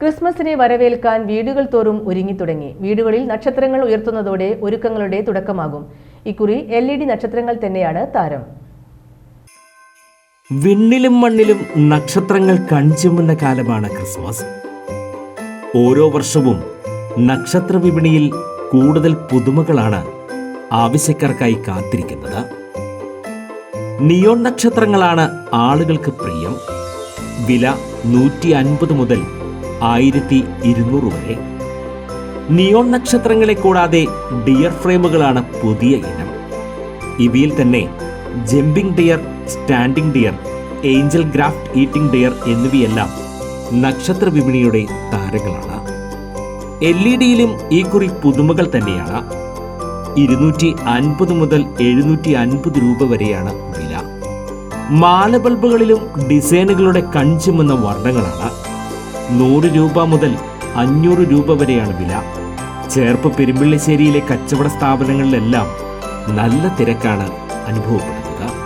ക്രിസ്മസിനെ വരവേൽക്കാൻ വീടുകൾ തോറും ഒരുങ്ങിത്തുടങ്ങി വീടുകളിൽ നക്ഷത്രങ്ങൾ ഉയർത്തുന്നതോടെ ഒരുക്കങ്ങളുടെ തുടക്കമാകും. ഇക്കുറി എൽ ഇ ഡി നക്ഷത്രങ്ങൾ തന്നെയാണ് താരം. വിണ്ണിലും മണ്ണിലും നക്ഷത്രങ്ങൾ കൺചുമുന്ന കാലമാണ് ക്രിസ്മസ്. ഓരോ വർഷവും നക്ഷത്ര വിപണിയിൽ കൂടുതൽ പുതുമകളാണ് ആവശ്യക്കാർക്കായി കാത്തിരിക്കുന്നത്. നിയോൺ നക്ഷത്രങ്ങളാണ് ആളുകൾക്ക് പ്രിയം. വില നൂറ്റി അൻപത് മുതൽ ആയിരത്തി ഇരുന്നൂറ് വരെ. നിയോൺ നക്ഷത്രങ്ങളെ കൂടാതെ ഡിയർ ഫ്രെയിമുകളാണ് പുതിയ ഇനം. ഇവയിൽ തന്നെ jumping deer standing deer angel graft eating deer എന്നിവയെല്ലാം നക്ഷത്ര വിപണിയുടെ താരങ്ങളാണ്. എൽ ഇ ഡിയിലും ഈ കുറി പുതുമകൾ തന്നെയാണ്. ഇരുന്നൂറ്റി അൻപത് മുതൽ എഴുന്നൂറ്റി അൻപത് രൂപ വരെയാണ് വില. മാല ബൾബുകളിലും ഡിസൈനുകളുടെ കൺചുമെന്ന വർണങ്ങളാണ്. നൂറ് രൂപ മുതൽ അഞ്ഞൂറ് രൂപ വരെയാണ് വില. ചേർപ്പ് പെരുമ്പിള്ളിശ്ശേരിയിലെ കച്ചവട സ്ഥാപനങ്ങളിലെല്ലാം നല്ല തിരക്കാണ് അനുഭവപ്പെടുന്നത്.